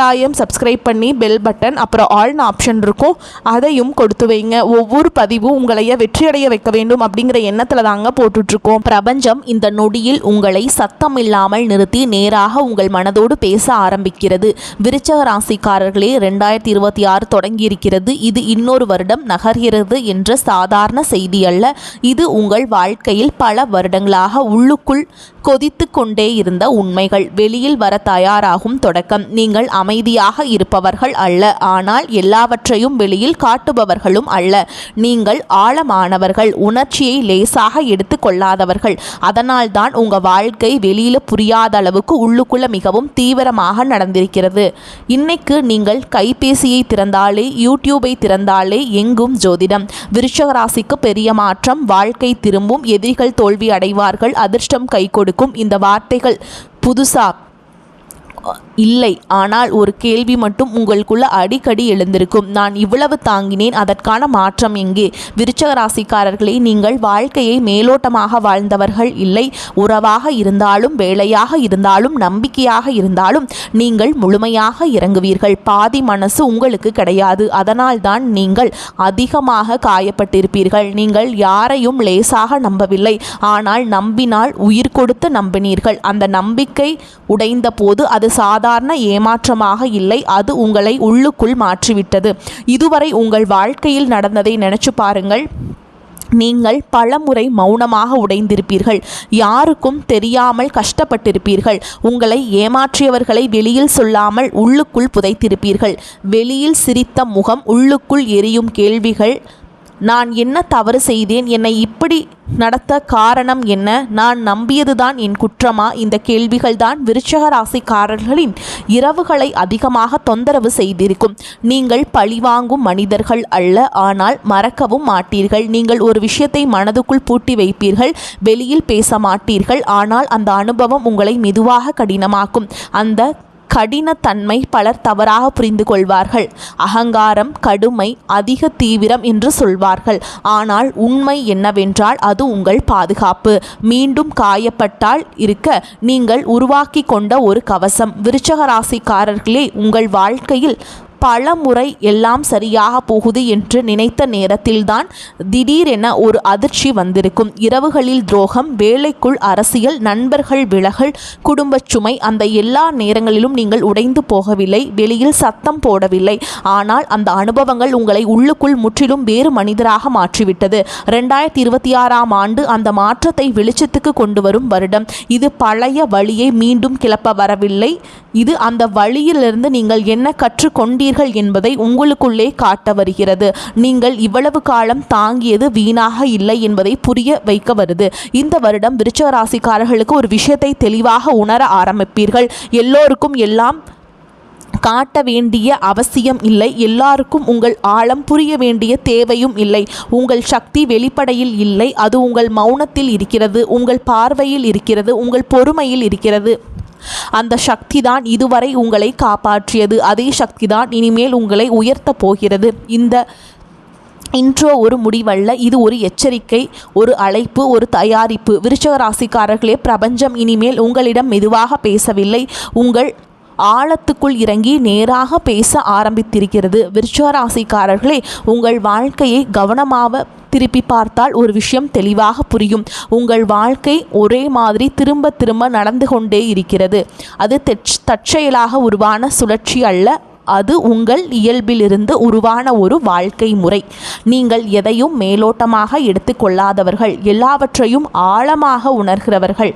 கட்டாயம் சப்ஸ்கிரைப் பண்ணி bell button அப்புறம் ஆல்னு ஆப்ஷன் இருக்கும். அதையும் கொடுத்து வைங்க. ஒவ்வொரு பதிவும் உங்களைய வெற்றியடைய வைக்க வேண்டும் அப்படிங்கிற எண்ணத்தில் தாங்க போட்டுட்ருக்கோம். பிரபஞ்சம் இந்த நொடியில் உங்களை சத்தம் இல்லாமல் நிறுத்தி நேராக உங்கள் மனதோடு பேச ஆரம்பிக்கிறது. விருச்சக ராசிக்காரர்களே ரெண்டாயிரத்தி இருபத்தி ஆறு தொடங்கியிருக்கிறது. இது இன்னொரு வருடம் நகர்கிறது என்ற சாதாரண செய்தி அல்ல. இது உங்கள் வாழ்க்கையில் பல வருடங்களாக உள்ளுக்குள் கொதித்து கொண்டே இருந்த உண்மைகள். வெளியில் வர தயாராகும் தொடக்கம். நீங்கள் அமைதியாக இருப்பவர்கள் அல்ல. ஆனால் எல்லாவற்றையும் வெளியில் காட்டுபவர்களும் அல்ல. நீங்கள் ஆழமானவர்கள் உணர்ச்சியை லேசாக எடுத்து கொள்ளாதவர்கள். அதனால்தான் உங்க வாழ்க்கை வெளியில புரியாத அளவுக்கு உள்ளுக்குள்ள மிகவும் தீவிரமாக நடந்திருக்கிறது. இன்னைக்கு நீங்கள் கைபேசியை திறந்தாலே யூடியூபை திறந்தாலே எங்கும் ஜோதிடம். விருஷகராசிக்கு பெரிய மாற்றம் வாழ்க்கை திரும்பும் எதிரிகள் தோல்வி அடைவார்கள் அதிர்ஷ்டம் கை கொடுக்கும் இந்த வார்த்தைகள் புதுசாக இல்லை. ஆனால் ஒரு கேள்வி மட்டும் உங்களுக்குள்ள அடிக்கடி எழுந்திருக்கும். நான் இவ்வளவு தாங்கினேன் அதற்கான மாற்றம் எங்கே? விருச்சக ராசிக்காரர்களே நீங்கள் வாழ்க்கையை மேலோட்டமாக வாழ்ந்தவர்கள் இல்லை. உறவாக இருந்தாலும் வேலையாக இருந்தாலும் நம்பிக்கையாக இருந்தாலும் நீங்கள் முழுமையாக இறங்குவீர்கள். பாதி மனசு உங்களுக்கு கிடையாது. அதனால்தான் நீங்கள் அதிகமாக காயப்பட்டிருப்பீர்கள். நீங்கள் யாரையும் லேசாக நம்பவில்லை. ஆனால் நம்பினால் உயிர் கொடுத்து நம்பினீர்கள். அந்த நம்பிக்கை உடைந்த போது அது சாதாரண ஏமாற்றமாக இல்லை அது உங்களை உள்ளுக்குள் மாற்றிவிட்டது. இதுவரை உங்கள் வாழ்க்கையில் நடந்ததை நினைச்சு பாருங்கள். நீங்கள் பலமுறை மௌனமாக உடைந்திருப்பீர்கள். யாருக்கும் தெரியாமல் கஷ்டப்பட்டிருப்பீர்கள். உங்களை ஏமாற்றியவர்களை வெளியில் சொல்லாமல் உள்ளுக்குள் புதைத்திருப்பீர்கள். வெளியில் சிரித்த முகம் உள்ளுக்குள் எரியும் கேள்விகள் நான் என்ன தவறு செய்தேன்? என்னை இப்படி நடத்த காரணம் என்ன? நான் நம்பியதுதான் என் குற்றமா? இந்த கேள்விகள் தான் விருச்சக ராசிக்காரர்களின் இரவுகளை அதிகமாக தொந்தரவு செய்திருக்கும். நீங்கள் பழிவாங்கும் மனிதர்கள் அல்ல ஆனால் மறக்கவும் மாட்டீர்கள். நீங்கள் ஒரு விஷயத்தை மனதுக்குள் பூட்டி வைப்பீர்கள் வெளியில் பேச மாட்டீர்கள். ஆனால் அந்த அனுபவம் உங்களை மெதுவாக கடினமாக்கும். அந்த கடினத்தன்மை பலர் தவறாக புரிந்து கொள்வார்கள் அகங்காரம் கடுமை அதிக தீவிரம் என்று சொல்வார்கள். ஆனால் உண்மை என்னவென்றால் அது உங்கள் பாதுகாப்பு. மீண்டும் காயப்பட்டால் இருக்க நீங்கள் உருவாக்கி கொண்ட ஒரு கவசம். விருச்சக ராசிக்காரர்களே உங்கள் வாழ்க்கையில் பல முறை எல்லாம் சரியாக போகுது என்று நினைத்த நேரத்தில்தான் திடீரென ஒரு அதிர்ச்சி வந்திருக்கும். இரவுகளில் துரோகம் வேலைக்குள் அரசியல் நண்பர்கள் விலகல் குடும்பச் சுமை அந்த எல்லா நேரங்களிலும் நீங்கள் உடைந்து போகவில்லை வெளியில் சத்தம் போடவில்லை. ஆனால் அந்த அனுபவங்கள் உங்களை உள்ளுக்குள் முற்றிலும் வேறு மனிதராக மாற்றிவிட்டது. ரெண்டாயிரத்தி இருபத்தி ஆறாம் ஆண்டு அந்த மாற்றத்தை வெளிச்சத்துக்கு கொண்டு வரும் வருடம். இது பழைய வழியை மீண்டும் கிளப்ப வரவில்லை. இது அந்த வழியிலிருந்து நீங்கள் என்ன கற்றுக்கொண்டீர்கள் என்பதை உங்களுக்குள்ளே காட்ட வருகிறது. நீங்கள் இவ்வளவு காலம் தாங்கியது வீணாக இல்லை என்பதை புரிய வைக்க வருது. இந்த வருடம் விருச்சக ராசிக்காரர்களுக்கு ஒரு விஷயத்தை தெளிவாக உணர ஆரம்பிப்பீர்கள். எல்லோருக்கும் எல்லாம் காட்ட வேண்டிய அவசியம் இல்லை. எல்லாருக்கும் உங்கள் ஆழம் புரிய வேண்டிய தேவையும் இல்லை. உங்கள் சக்தி வெளிப்படையில் இல்லை. அது உங்கள் மௌனத்தில் இருக்கிறது. உங்கள் பார்வையில் இருக்கிறது. உங்கள் பொறுமையில் இருக்கிறது. அந்த சக்தி தான் இதுவரை உங்களை காப்பாற்றியது. அதே சக்தி தான் இனிமேல் உங்களை உயர்த்தப் போகிறது. இந்த இன்ட்ரோ ஒரு முடிவல்ல. இது ஒரு எச்சரிக்கை ஒரு அழைப்பு ஒரு தயாரிப்பு. விருச்சக ராசிக்காரர்களே பிரபஞ்சம் இனிமேல் உங்களிடம் மெதுவாக பேசவில்லை. உங்கள் ஆழத்துக்குள் இறங்கி நேராக பேச ஆரம்பித்திருக்கிறது. விருச்சராசிக்காரர்களே உங்கள் வாழ்க்கையை கவனமாக திருப்பி பார்த்தால் ஒரு விஷயம் தெளிவாக புரியும். உங்கள் வாழ்க்கை ஒரே மாதிரி திரும்ப திரும்ப நடந்து கொண்டே இருக்கிறது. அது தற்செயலாக உருவான சுழற்சி அல்ல. அது உங்கள் இயல்பிலிருந்து உருவான ஒரு வாழ்க்கை முறை. நீங்கள் எதையும் மேலோட்டமாக எடுத்துக்கொள்ளாதவர்கள் எல்லாவற்றையும் ஆழமாக உணர்கிறவர்கள்.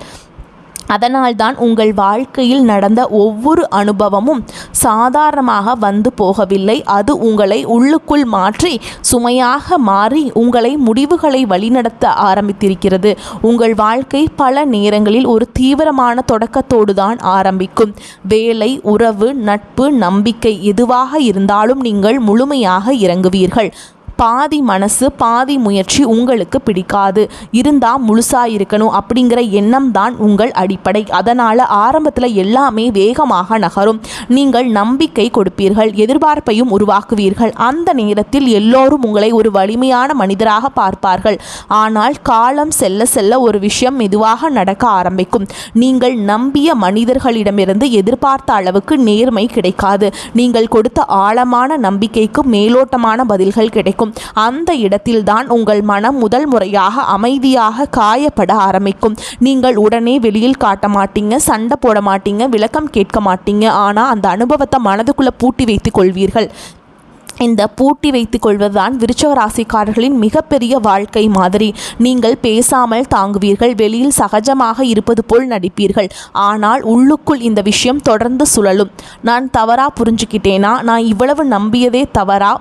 அதனால்தான் உங்கள் வாழ்க்கையில் நடந்த ஒவ்வொரு அனுபவமும் சாதாரணமாக வந்து போகவில்லை. அது உங்களை உள்ளுக்குள் மாற்றி சுமையாக மாறி உங்களை முடிவுகளை வழிநடத்த ஆரம்பித்திருக்கிறது. உங்கள் வாழ்க்கை பல நேரங்களில் ஒரு தீவிரமான தொடக்கத்தோடு தான் ஆரம்பிக்கும். வேலை உறவு நட்பு நம்பிக்கை எதுவாக இருந்தாலும் நீங்கள் முழுமையாக இறங்குவீர்கள். பாதி மனசு பாதி முயற்சி உங்களுக்கு பிடிக்காது. இருந்தால் முழுசாக இருக்கணும் அப்படிங்கிற எண்ணம் தான் உங்கள் அடிப்படை. அதனால் ஆரம்பத்தில் எல்லாமே வேகமாக நகரும். நீங்கள் நம்பிக்கை கொடுப்பீர்கள் எதிர்பார்ப்பையும் உருவாக்குவீர்கள். அந்த நேரத்தில் எல்லோரும் உங்களை ஒரு வலிமையான மனிதராக பார்ப்பார்கள். ஆனால் காலம் செல்ல செல்ல ஒரு விஷயம் மெதுவாக நடக்க ஆரம்பிக்கும். நீங்கள் நம்பிய மனிதர்களிடமிருந்து எதிர்பார்த்த அளவுக்கு நேர்மை கிடைக்காது. நீங்கள் கொடுத்த ஆழமான நம்பிக்கைக்கு மேலோட்டமான பதில்கள் கிடைக்கும். அந்த இடத்தில்தான் உங்கள் மனம் முதல் முறையாக அமைதியாக காயப்பட ஆரம்பிக்கும். நீங்கள் உடனே வெளியில் காட்ட மாட்டீங்க சண்டை போட மாட்டீங்க விளக்கம் கேட்க மாட்டீங்க. ஆனால் அந்த அனுபவத்தை மனதுக்குள்ளே பூட்டி வைத்துக் கொள்வீர்கள். இந்த பூட்டி வைத்துக் கொள்வதுதான் விருச்சக ராசிக்காரர்களின் மிகப்பெரிய வாழ்க்கை மாதிரி. நீங்கள் பேசாமல் தாங்குவீர்கள் வெளியில் சகஜமாக இருப்பது போல் நடிப்பீர்கள். ஆனால் உள்ளுக்குள் இந்த விஷயம் தொடர்ந்து சுழலும். நான் தவறாக புரிஞ்சுக்கிட்டேனா? நான் இவ்வளவு நம்பியதே தவறா?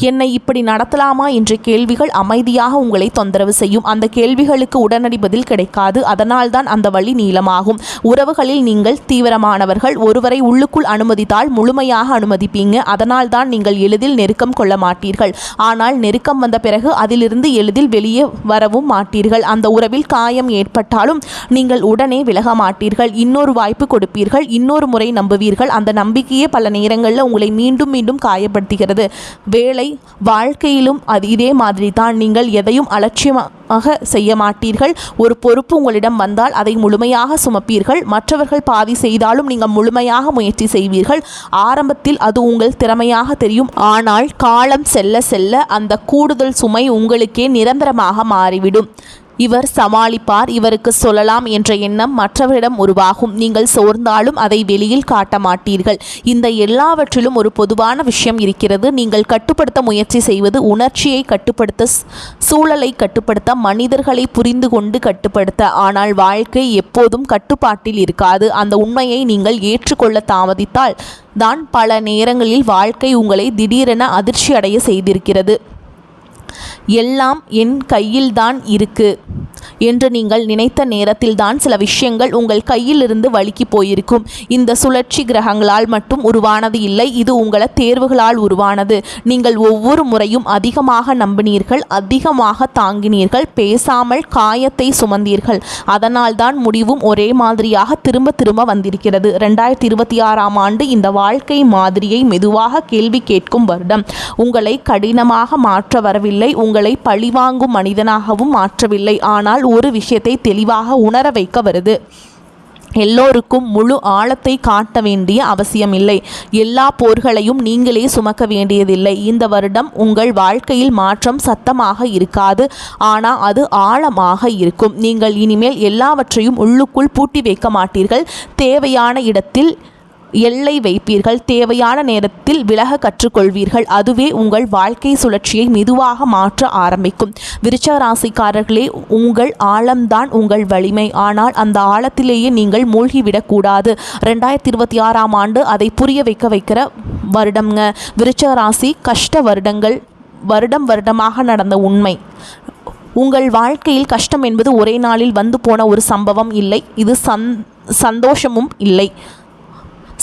என்னை இப்படி நடத்தலாமா என்ற கேள்விகள் அமைதியாக உங்களை தொந்தரவு செய்யும். அந்த கேள்விகளுக்கு உடனடி பதில் கிடைக்காது. அதனால்தான் அந்த வழி நீளமாகும். உறவுகளில் நீங்கள் தீவிரமானவர்கள். ஒருவரை உள்ளுக்குள் அனுமதித்தால் முழுமையாக அனுமதிப்பீங்க. அதனால்தான் நீங்கள் எளிதில் நெருக்கம் கொள்ள மாட்டீர்கள். ஆனால் நெருக்கம் வந்த பிறகு அதிலிருந்து எளிதில் வெளியே வரவும் மாட்டீர்கள். அந்த உறவில் காயம் ஏற்பட்டாலும் நீங்கள் உடனே விலக மாட்டீர்கள். இன்னொரு வாய்ப்பு கொடுப்பீர்கள். இன்னொரு முறை நம்புவீர்கள். அந்த நம்பிக்கையே பல நேரங்களில் உங்களை மீண்டும் மீண்டும் காயப்படுத்துகிறது. வேலை வாழ்க்கையிலும் அது இதே மாதிரி தான் நீங்கள் எதையும் அலட்சியமாக செய்ய மாட்டீர்கள். ஒரு பொறுப்பு உங்களிடம் வந்தால் அதை முழுமையாக சுமப்பீர்கள். மற்றவர்கள் பாதி செய்தாலும் நீங்கள் முழுமையாக முயற்சி செய்வீர்கள். ஆரம்பத்தில் அது உங்கள் திறமையாக தெரியும். ஆனால் காலம் செல்ல செல்ல அந்த கூடுதல் சுமை உங்களுக்கே நிரந்தரமாக மாறிவிடும். இவர் சமாளிப்பார் இவருக்கு சொல்லலாம் என்ற எண்ணம் மற்றவரிடம் உருவாகும். நீங்கள் சோர்ந்தாலும் அதை வெளியில் காட்ட மாட்டீர்கள். இந்த எல்லாவற்றிலும் ஒரு பொதுவான விஷயம் இருக்கிறது. நீங்கள் கட்டுப்படுத்த முயற்சி செய்வது உணர்ச்சியை கட்டுப்படுத்த சூழலை கட்டுப்படுத்த மனிதர்களை புரிந்து கொண்டு கட்டுப்படுத்த. ஆனால் வாழ்க்கை எப்போதும் கட்டுப்பாட்டில் இருக்காது. அந்த உண்மையை நீங்கள் ஏற்றுக்கொள்ள தாமதித்தால் தான் பல நேரங்களில் வாழ்க்கை உங்களை திடீரென அதிர்ச்சி அடைய செய்திருக்கிறது. எல்லாம் என் கையில்தான் இருக்கு. என்று நீங்கள் நினைத்த நேரத்தில்தான் சில விஷயங்கள் உங்கள் கையிலிருந்து வழுக்கி போயிருக்கும். இந்த சுழற்சி கிரகங்களால் மட்டும் உருவானது இல்லை இது உங்கள தேர்வுகளால் உருவானது. நீங்கள் ஒவ்வொரு முறையும் அதிகமாக நம்பினீர்கள் அதிகமாக தாங்கினீர்கள் பேசாமல் காயத்தை சுமந்தீர்கள். அதனால்தான் முடிவும் ஒரே மாதிரியாக திரும்ப திரும்ப வந்திருக்கிறது. ரெண்டாயிரத்தி இருபத்தி ஆறாம் ஆண்டு இந்த வாழ்க்கை மாதிரியை மெதுவாக கேள்வி கேட்கும் வருடம். உங்களை கடினமாக மாற்ற வரவில்லை உங்களை பழிவாங்கும் மனிதனாகவும் மாற்றவில்லை. ஆனால் ஆனால் ஒரு விஷயத்தை தெளிவாக உணர வைக்க வருது. எல்லோருக்கும் முழு ஆழத்தை காட்ட வேண்டிய அவசியமில்லை. எல்லா போர்களையும் நீங்களே சுமக்க வேண்டியதில்லை. இந்த வருடம் உங்கள் வாழ்க்கையில் மாற்றம் சத்தமாக இருக்காது. ஆனால் அது ஆழமாக இருக்கும். நீங்கள் இனிமேல் எல்லாவற்றையும் உள்ளுக்குள் பூட்டி வைக்க மாட்டீர்கள். தேவையான இடத்தில் எல்லை வைப்பீர்கள். தேவையான நேரத்தில் விலக கற்றுக்கொள்வீர்கள். அதுவே உங்கள் வாழ்க்கை சுழற்சியை மெதுவாக மாற்ற ஆரம்பிக்கும். விருச்ச ராசிக்காரர்களே உங்கள் ஆழம்தான் உங்கள் வலிமை. ஆனால் அந்த ஆழத்திலேயே நீங்கள் மூழ்கிவிடக்கூடாது. ரெண்டாயிரத்தி இருபத்தி ஆறாம் ஆண்டு அதை புரிய வைக்க வைக்கிற வருடம்ங்க. விருச்ச ராசி கஷ்ட வருடங்கள் வருடம் வருடமாக நடந்த உண்மை. உங்கள் வாழ்க்கையில் கஷ்டம் என்பது ஒரே நாளில் வந்து போன ஒரு சம்பவம் இல்லை. இது சந் சந்தோஷமும் இல்லை.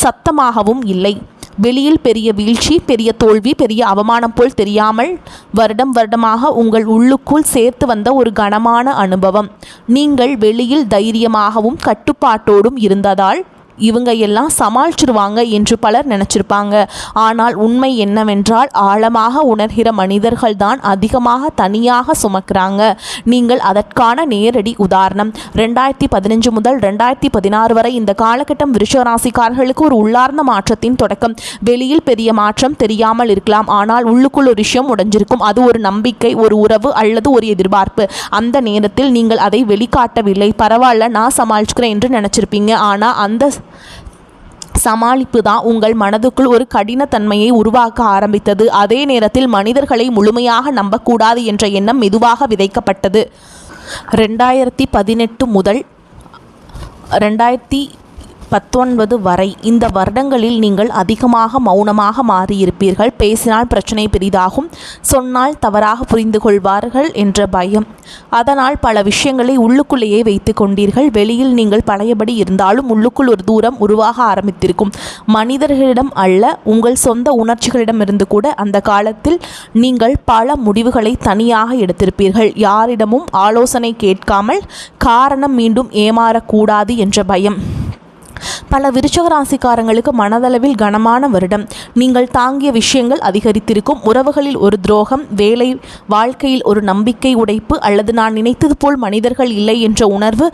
சத்தமாகவும் இல்லை. வெளியில் பெரிய வீழ்ச்சி பெரிய தோல்வி பெரிய அவமானம் போல் தெரியாமல் வருடம் வருடமாக உங்கள் உள்ளுக்குள் சேர்த்து வந்த ஒரு கனமான அனுபவம். நீங்கள் வெளியில் தைரியமாகவும் கட்டுப்பாட்டோடும் இருந்ததால் இவங்க எல்லாம் சமாளிச்சிருவாங்க என்று பலர் நினைச்சிருப்பாங்க. ஆனால் உண்மை என்னவென்றால் ஆழமாக உணர்கிற மனிதர்கள் தான் அதிகமாக தனியாக சுமக்கிறாங்க. நீங்கள் அதற்கான நேரடி உதாரணம். ரெண்டாயிரத்தி பதினஞ்சு முதல் ரெண்டாயிரத்தி பதினாறு வரை இந்த காலகட்டம் விருஷராசிக்காரர்களுக்கு ஒரு உள்ளார்ந்த மாற்றத்தின் தொடக்கம். வெளியில் பெரிய மாற்றம் தெரியாமல் இருக்கலாம். ஆனால் உள்ளுக்குள் ஒரு விஷயம் உடைஞ்சிருக்கும். அது ஒரு நம்பிக்கை ஒரு உறவு அல்லது ஒரு எதிர்பார்ப்பு. அந்த நேரத்தில் நீங்கள் அதை வெளிக்காட்டவில்லை. பரவாயில்ல நான் சமாளிச்சுக்கிறேன் என்று நினச்சிருப்பீங்க. ஆனால் அந்த சமாளிப்பு தான் உங்கள் மனதுக்குள் ஒரு கடினத்தன்மையை உருவாக்க ஆரம்பித்தது. அதே நேரத்தில் மனிதர்களை முழுமையாக நம்பக்கூடாது என்ற எண்ணம் மெதுவாக விதைக்கப்பட்டது. ரெண்டாயிரத்தி பதினெட்டு முதல் ரெண்டாயிரத்தி பத்தொன்பது வரை. இந்த வருடங்களில் நீங்கள் அதிகமாக மௌனமாக மாறியிருப்பீர்கள். பேசினால் பிரச்சனை பெரிதாகும். சொன்னால் தவறாக புரிந்து கொள்வார்கள் என்ற பயம். அதனால் பல விஷயங்களை உள்ளுக்குள்ளேயே வைத்து கொண்டீர்கள். வெளியில் நீங்கள் பழையபடி இருந்தாலும் உள்ளுக்குள் ஒரு தூரம் உருவாக ஆரம்பித்திருக்கும். மனிதர்களிடம் அல்ல உங்கள் சொந்த உணர்ச்சிகளிடமிருந்து கூட அந்த காலத்தில் நீங்கள் பல முடிவுகளை தனியாக எடுத்திருப்பீர்கள். யாரிடமும் ஆலோசனை கேட்காமல் காரணம் மீண்டும் ஏமாறக்கூடாது என்ற பயம். பல விருச்சக ராசிக்காரங்களுக்கு மனதளவில் கனமான வருடம். நீங்கள் தாங்கிய விஷயங்கள் அதிகரித்திருக்கும். உறவுகளில் ஒரு துரோகம் வேலை வாழ்க்கையில் ஒரு நம்பிக்கை உடைப்பு அல்லது நான் நினைத்தது போல் மனிதர்கள் இல்லை என்ற உணர்வு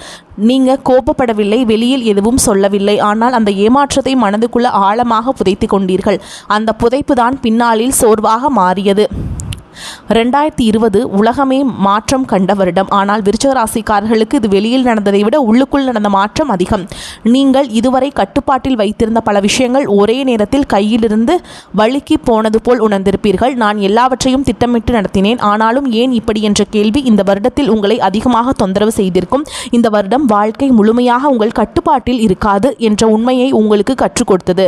நீங்க கோபப்படவில்லை வெளியில் எதுவும் சொல்லவில்லை. ஆனால் அந்த ஏமாற்றத்தை மனதுக்குள்ள ஆழமாக புதைத்து கொண்டீர்கள். அந்த புதைப்பு தான் பின்னாளில் சோர்வாக மாறியது. ரெண்டாயிரத்தி இருபது உலகமே மாற்றம் கண்ட வருடம். ஆனால் விருச்சகராசிக்காரர்களுக்கு இது வெளியில் நடந்ததை விட உள்ளுக்குள் நடந்த மாற்றம் அதிகம். நீங்கள் இதுவரை கட்டுப்பாட்டில் வைத்திருந்த பல விஷயங்கள் ஒரே நேரத்தில் கையிலிருந்து வழுக்கி போனது போல் உணர்ந்திருப்பீர்கள். நான் எல்லாவற்றையும் திட்டமிட்டு நடத்தினேன். ஆனாலும் ஏன் இப்படி என்ற கேள்வி இந்த வருடத்தில் உங்களை அதிகமாக தொந்தரவு செய்திருக்கும். இந்த வருடம் வாழ்க்கை முழுமையாக உங்கள் கட்டுப்பாட்டில் இருக்காது என்ற உண்மையை உங்களுக்கு கற்றுக் கொடுத்தது.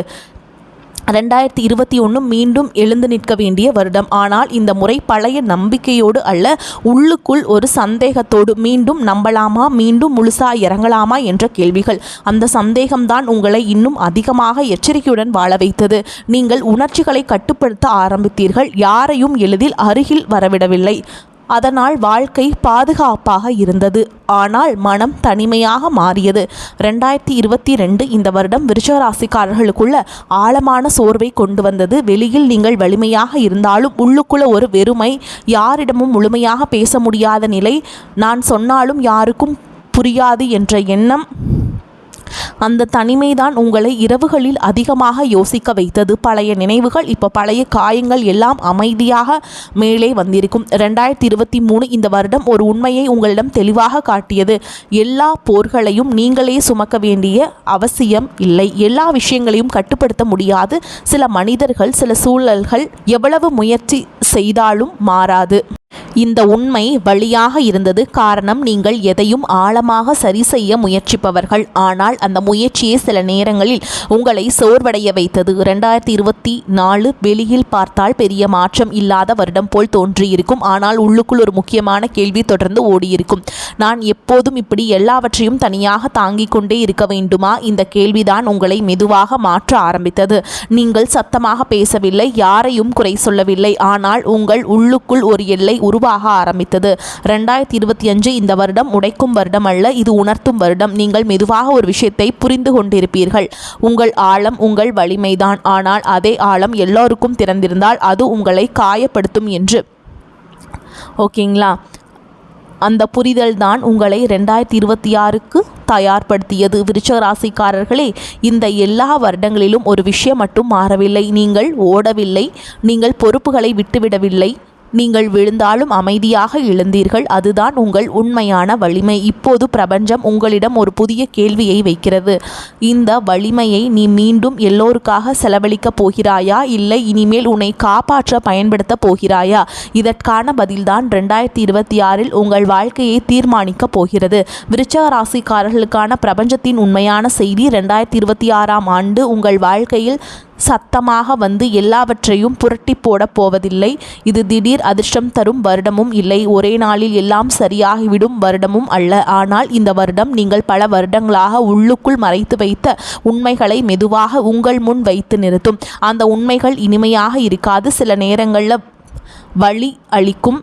ரெண்டாயிரத்தி இருபத்தி ஒன்று மீண்டும் எழுந்து நிற்க வேண்டிய வருடம். ஆனால் இந்த முறை பழைய நம்பிக்கையோடு அல்ல உள்ளுக்குள் ஒரு சந்தேகத்தோடு மீண்டும் நம்பலாமா மீண்டும் முழுசா இறங்கலாமா என்ற கேள்விகள். அந்த சந்தேகம்தான் உங்களை இன்னும் அதிகமாக எச்சரிக்கையுடன் வாழ வைத்தது. நீங்கள் உணர்ச்சிகளை கட்டுப்படுத்த ஆரம்பித்தீர்கள். யாரையும் எளிதில் அருகில் வரவிடவில்லை. அதனால் வாழ்க்கை பாதுகாப்பாக இருந்தது. ஆனால் மனம் தனிமையாக மாறியது. ரெண்டாயிரத்தி இருபத்தி ரெண்டு இந்த வருடம் விருச்சராசிக்காரர்களுக்குள்ள ஆழமான சோர்வை கொண்டு வந்தது. வெளியில் நீங்கள் வலிமையாக இருந்தாலும் உள்ளுக்குள்ள ஒரு வெறுமை யாரிடமும் முழுமையாக பேச முடியாத நிலை. நான் சொன்னாலும் யாருக்கும் புரியாது என்ற எண்ணம் அந்த தனிமைதான் உங்களை இரவுகளில் அதிகமாக யோசிக்க வைத்தது. பழைய நினைவுகள் இப்போ பழைய காயங்கள் எல்லாம் அமைதியாக மேலே வந்திருக்கும். ரெண்டாயிரத்தி இருபத்தி மூணு இந்த வருடம் ஒரு உண்மையை உங்களிடம் தெளிவாக காட்டியது. எல்லா போர்களையும் நீங்களே சுமக்க வேண்டிய அவசியம் இல்லை. எல்லா விஷயங்களையும் கட்டுப்படுத்த முடியாது. சில மனிதர்கள் சில சூழல்கள் எவ்வளவு முயற்சி செய்தாலும் மாறாது. இந்த உண்மை வழியாக இருந்தது. காரணம் நீங்கள் எதையும் ஆழமாக சரி செய்ய முயற்சிப்பவர்கள். ஆனால் அந்த முயற்சியே சில நேரங்களில் உங்களை சோர்வடைய வைத்தது. ரெண்டாயிரத்தி இருபத்தி நாலு வெளியில் பார்த்தால் பெரிய மாற்றம் இல்லாத வருடம் போல் தோன்றியிருக்கும். ஆனால் உள்ளுக்குள் ஒரு முக்கியமான கேள்வி தொடர்ந்து ஓடியிருக்கும். நான் எப்போதும் இப்படி எல்லாவற்றையும் தனியாக தாங்கிக் கொண்டே இருக்க வேண்டுமா? இந்த கேள்விதான் உங்களை மெதுவாக மாற்ற ஆரம்பித்தது. நீங்கள் சத்தமாக பேசவில்லை யாரையும் குறை சொல்லவில்லை. ஆனால் உங்கள் உள்ளுக்குள் ஒரு எல்லை உருவாக ஆரம்பித்தது. ரெண்டாயிரத்தி இருபத்தி அஞ்சு இந்த வருடம் உடைக்கும் வருடம் அல்ல இது உணர்த்தும் வருடம். நீங்கள் மெதுவாக ஒரு விஷயத்தை புரிந்து கொண்டிருப்பீர்கள். உங்கள் ஆழம் உங்கள் வலிமைதான். ஆனால் அதே ஆழம் எல்லோருக்கும் திறந்திருந்தால் அது உங்களை காயப்படுத்தும் என்று. ஓகேங்களா? அந்த புரிதல் தான் உங்களை ரெண்டாயிரத்தி இருபத்தி ஆறுக்கு தயார்படுத்தியது. விருச்ச ராசிக்காரர்களே இந்த எல்லா வருடங்களிலும் ஒரு விஷயம் மட்டும் மாறவில்லை. நீங்கள் ஓடவில்லை. நீங்கள் பொறுப்புகளை விட்டுவிடவில்லை. நீங்கள் விழுந்தாலும் அமைதியாக எழுந்தீர்கள். அதுதான் உங்கள் உண்மையான வலிமை. இப்போது பிரபஞ்சம் உங்களிடம் ஒரு புதிய கேள்வியை வைக்கிறது. இந்த வலிமையை நீ மீண்டும் எல்லோருக்காக செலவழிக்கப் போகிறாயா? இல்லை இனிமேல் உன்னை காப்பாற்ற பயன்படுத்தப் போகிறாயா? இதற்கான பதில்தான் ரெண்டாயிரத்தி இருபத்தி ஆறில் உங்கள் வாழ்க்கையை தீர்மானிக்கப் போகிறது. விருச்சக ராசிக்காரர்களுக்கான பிரபஞ்சத்தின் உண்மையான செய்தி ரெண்டாயிரத்தி இருபத்தி ஆறாம் ஆண்டு உங்கள் வாழ்க்கையில் சத்தமாக வந்து எல்லாவற்றையும் புரட்டி போடப் போவதில்லை. இது திடீர் அதிர்ஷ்டம் தரும் வருடமும் இல்லை. ஒரே நாளில் எல்லாம் சரியாகிவிடும் வருடமும் அல்ல. ஆனால் இந்த வருடம் நீங்கள் பல வருடங்களாக உள்ளுக்குள் மறைத்து வைத்த உண்மைகளை மெதுவாக உங்கள் முன் வைத்து நிறுத்தும். அந்த உண்மைகள் இனிமையாக இருக்காது. சில நேரங்களில் வழி அளிக்கும்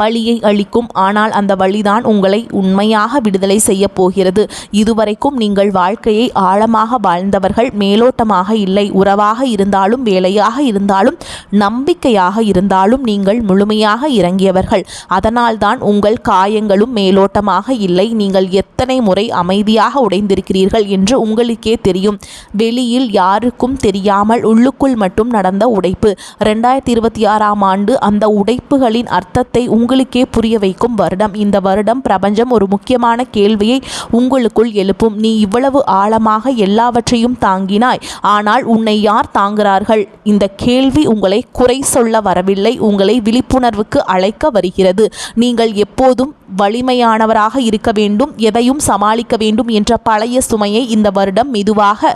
பழியை அளிக்கும். ஆனால் அந்த வழிதான் உங்களை உண்மையாக விடுதலை செய்ய போகிறது. இதுவரைக்கும் நீங்கள் வாழ்க்கையை ஆழமாக வாழ்ந்தவர்கள் மேலோட்டமாக இல்லை உறவாக இருந்தாலும் வேலையாக இருந்தாலும் நம்பிக்கையாக இருந்தாலும் நீங்கள் முழுமையாக இறங்கியவர்கள். அதனால்தான் உங்கள் காயங்களும் மேலோட்டமாக இல்லை. நீங்கள் எத்தனை முறை அமைதியாக உடைந்திருக்கிறீர்கள் என்று உங்களுக்கே தெரியும். வெளியில் யாருக்கும் தெரியாமல் உள்ளுக்குள் மட்டும் நடந்த உடைப்பு. ரெண்டாயிரத்தி இருபத்தி ஆறாம் ஆண்டு அந்த உடைப்புகளின் அர்த்தத்தை உங்களுக்கே புரிய வைக்கும் வருடம். இந்த வருடம் பிரபஞ்சம் ஒரு முக்கியமான கேள்வியை உங்களுக்குள் எழுப்பும். நீ இவ்வளவு ஆழமாக எல்லாவற்றையும் தாங்கினாய். ஆனால் உன்னை யார் தாங்குகிறார்கள்? இந்த கேள்வி உங்களை குறை சொல்ல வரவில்லை. உங்களை விழிப்புணர்வுக்கு அழைக்க வருகிறது. நீங்கள் எப்போதும் வலிமையானவராக இருக்க வேண்டும். எதையும் சமாளிக்க வேண்டும் என்ற பழைய சுமையை இந்த வருடம் மெதுவாக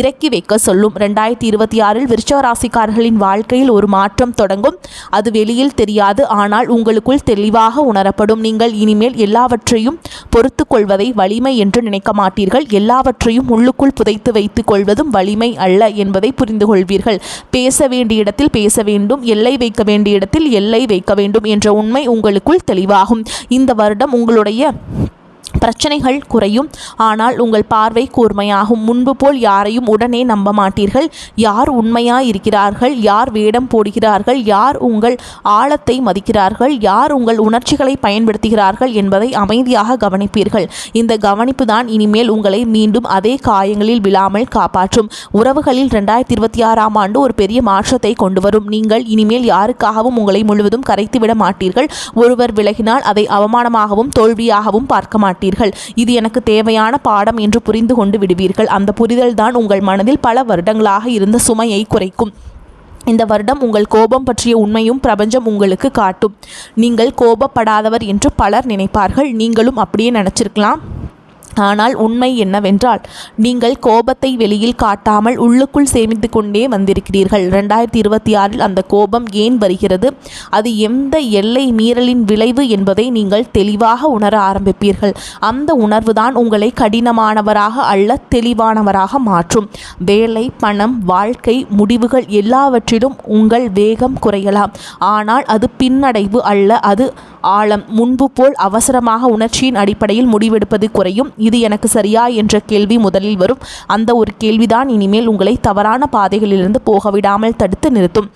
இறக்கி வைக்க சொல்லும். ரெண்டாயிரத்தி இருபத்தி ஆறில் விருச்சவராசிக்காரர்களின் வாழ்க்கையில் ஒரு மாற்றம் தொடங்கும். அது வெளியில் தெரியாது. ஆனால் உங்களுக்குள் தெளிவாக உணரப்படும். நீங்கள் இனிமேல் எல்லாவற்றையும் பொறுத்து கொள்வதை வலிமை என்று நினைக்க மாட்டீர்கள். எல்லாவற்றையும் உள்ளுக்குள் புதைத்து வைத்துக் கொள்வதும் வலிமை அல்ல என்பதை புரிந்து கொள்வீர்கள் பேச வேண்டிய இடத்தில் பேச வேண்டும். எல்லை வைக்க வேண்டிய இடத்தில் எல்லை வைக்க வேண்டும் என்ற உண்மை உங்களுக்குள் தெளிவாகும். இந்த வருடம் உங்களுடைய பிரச்சனைகள் குறையும். ஆனால் உங்கள் பார்வை கூர்மையாகும். முன்பு போல் யாரையும் உடனே நம்ப மாட்டீர்கள். யார் உண்மையாக இருக்கிறார்கள் யார் வேடம் போடுகிறார்கள்? யார் உங்கள் ஆழத்தை மதிக்கிறார்கள்? யார் உங்கள் உணர்ச்சிகளை பயன்படுத்துகிறார்கள் என்பதை அமைதியாக கவனிப்பீர்கள். இந்த கவனிப்பு தான் இனிமேல் உங்களை மீண்டும் அதே காயங்களில் விழாமல் காப்பாற்றும். உறவுகளில் ரெண்டாயிரத்தி இருபத்தி ஆறாம் ஆண்டு ஒரு பெரிய மாற்றத்தை கொண்டு வரும் நீங்கள் இனிமேல் யாருக்காகவும் உங்களை முழுவதும் கரைத்துவிட மாட்டீர்கள். ஒருவர் விலகினால் அதை அவமானமாகவும் தோல்வியாகவும் பார்க்க மாட்டீர்கள். இது எனக்கு தேவையான பாடம் என்று புரிந்து கொண்டு விடுவீர்கள். அந்த புரிதல் தான் உங்கள் மனதில் பல வருடங்களாக இருந்த சுமையை குறைக்கும். இந்த வருடம் உங்கள் கோபம் பற்றிய உண்மையும் பிரபஞ்சம் உங்களுக்கு காட்டும். நீங்கள் கோபப்படாதவர் என்று பலர் நினைப்பார்கள். நீங்களும் அப்படியே நினச்சிருக்கலாம். ஆனால் உண்மை என்னவென்றால் நீங்கள் கோபத்தை வெளியில் காட்டாமல் உள்ளுக்குள் சேமித்து கொண்டே வந்திருக்கிறீர்கள். ரெண்டாயிரத்தி இருபத்தி ஆறில் அந்த கோபம் ஏன் வருகிறது? அது எந்த எல்லை மீறலின் விளைவு என்பதை நீங்கள் தெளிவாக உணர ஆரம்பிப்பீர்கள். அந்த உணர்வு தான் உங்களை கடினமானவராக அல்ல தெளிவானவராக மாற்றும். வேலை பணம் வாழ்க்கை முடிவுகள் எல்லாவற்றிலும் உங்கள் வேகம் குறையலாம். ஆனால் அது பின்னடைவு அல்ல அது ஆழம். முன்பு போல் அவசரமாக உணர்ச்சியின் அடிப்படையில் முடிவெடுப்பது குறையும். இது எனக்கு சரியா என்ற கேள்வி முதலில் வரும். அந்த ஒரு கேள்விதான் இனிமேல் உங்களை தவறான பாதைகளிலிருந்து போக விடாமல் தடுத்து நிறுத்தும்.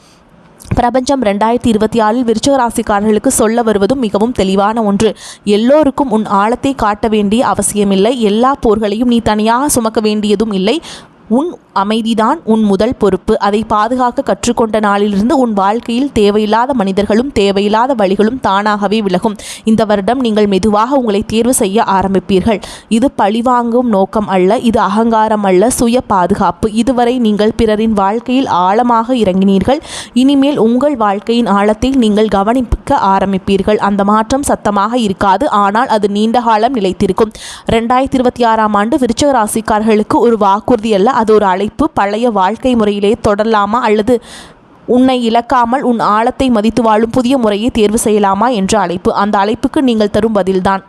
பிரபஞ்சம் ரெண்டாயிரத்தி இருபத்தி ஆறில் விருச்சக ராசிக்காரர்களுக்கு சொல்ல வருவதும் மிகவும் தெளிவான ஒன்று. எல்லோருக்கும் உன் ஆழத்தை காட்ட வேண்டிய அவசியமில்லை. எல்லா போர்களையும் நீ தனியாக சுமக்க வேண்டியதும் இல்லை. உன் அமைதிதான் உன் முதல் பொறுப்பு. அதை பாதுகாக்க கற்றுக்கொண்ட நாளிலிருந்து உன் வாழ்க்கையில் தேவையில்லாத மனிதர்களும் தேவையில்லாத வழிகளும் தானாகவே விலகும். இந்த வருடம் நீங்கள் மெதுவாக உங்களை தேர்வு செய்ய ஆரம்பிப்பீர்கள். இது பழிவாங்கும் நோக்கம் அல்ல இது அகங்காரம் அல்ல சுய பாதுகாப்பு. இதுவரை நீங்கள் பிறரின் வாழ்க்கையில் ஆழமாக இறங்கினீர்கள். இனிமேல் உங்கள் வாழ்க்கையின் ஆழத்தை நீங்கள் கவனிக்க ஆரம்பிப்பீர்கள். அந்த மாற்றம் சத்தமாக இருக்காது ஆனால் அது நீண்ட காலம் நிலைத்திருக்கும். ரெண்டாயிரத்தி இருபத்தி ஆறாம் ஆண்டு விருச்சக ராசிக்காரர்களுக்கு ஒரு வாக்குறுதி அல்ல அது ஒரு அழைப்பு பழைய வாழ்க்கை முறையிலே தொடரலாமா அல்லது உன்னை இழக்காமல் உன் ஆழத்தை மதித்து வாழும் புதிய முறையை தேர்வு செய்யலாமா என்ற அழைப்பு. அந்த அழைப்புக்கு நீங்கள் தரும் பதில்தான்.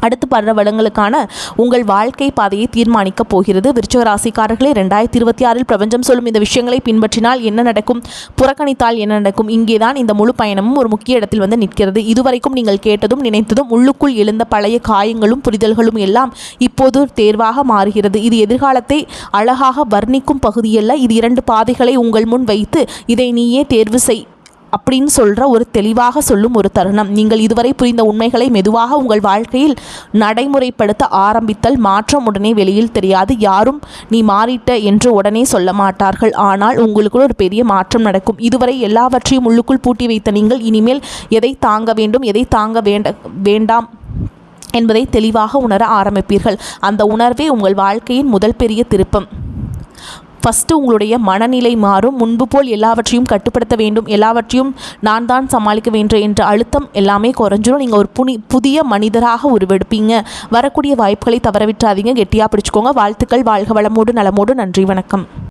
அடுத்து படுற வளங்களுக்கான உங்கள் வாழ்க்கை பாதையை தீர்மானிக்கப் போகிறது. விருச்சக ராசிக்காரர்களே ரெண்டாயிரத்தி இருபத்தி ஆறில் பிரபஞ்சம் சொல்லும் இந்த விஷயங்களை பின்பற்றினால் என்ன நடக்கும்? புறக்கணித்தால் என்ன நடக்கும்? இங்கேதான் இந்த முழு பயணமும் ஒரு முக்கிய இடத்தில் வந்து நிற்கிறது. இதுவரைக்கும் நீங்கள் கேட்டதும் நினைத்ததும் உள்ளுக்குள் எழுந்த பழைய காயங்களும் புரிதல்களும் எல்லாம் இப்போது தேர்வாக மாறுகிறது. இது எதிர்காலத்தை அழகாக வர்ணிக்கும் பகுதியல்ல. இது இரண்டு பாதைகளை உங்கள் முன் வைத்து இதை நீயே தேர்வு செய். அப்படின்னு சொல்கிற ஒரு தெளிவாக சொல்லும் ஒரு தருணம். நீங்கள் இதுவரை புரிந்த உண்மைகளை மெதுவாக உங்கள் வாழ்க்கையில் நடைமுறைப்படுத்த ஆரம்பித்தல் மாற்றம் உடனே வெளியில் தெரியாது. யாரும் நீ மாறிட்ட என்று உடனே சொல்ல மாட்டார்கள். ஆனால் உங்களுக்குள் ஒரு பெரிய மாற்றம் நடக்கும். இதுவரை எல்லாவற்றையும் உள்ளுக்குள் பூட்டி வைத்த நீங்கள் இனிமேல் எதை தாங்க வேண்டும் எதை தாங்க வேண்ட வேண்டாம் என்பதை தெளிவாக உணர ஆரம்பிப்பீர்கள். அந்த உணர்வே உங்கள் வாழ்க்கையின் முதல் பெரிய திருப்பம். ஃபஸ்ட்டு உங்களுடைய மனநிலை மாறும். முன்பு போல் எல்லாவற்றையும் கட்டுப்படுத்த வேண்டும். எல்லாவற்றையும் நான் தான் சமாளிக்க வேண்டும் என்ற அழுத்தம் எல்லாமே குறைஞ்சிரும். நீங்கள் ஒரு புனி புதிய மனிதராக உருவெடுப்பீங்க. வரக்கூடிய வாய்ப்புகளை தவற விட்டுறாதீங்க கெட்டியாக பிடிச்சிக்கோங்க. வாழ்த்துக்கள். வாழ்க வளமோடு நலமோடு. நன்றி. வணக்கம்.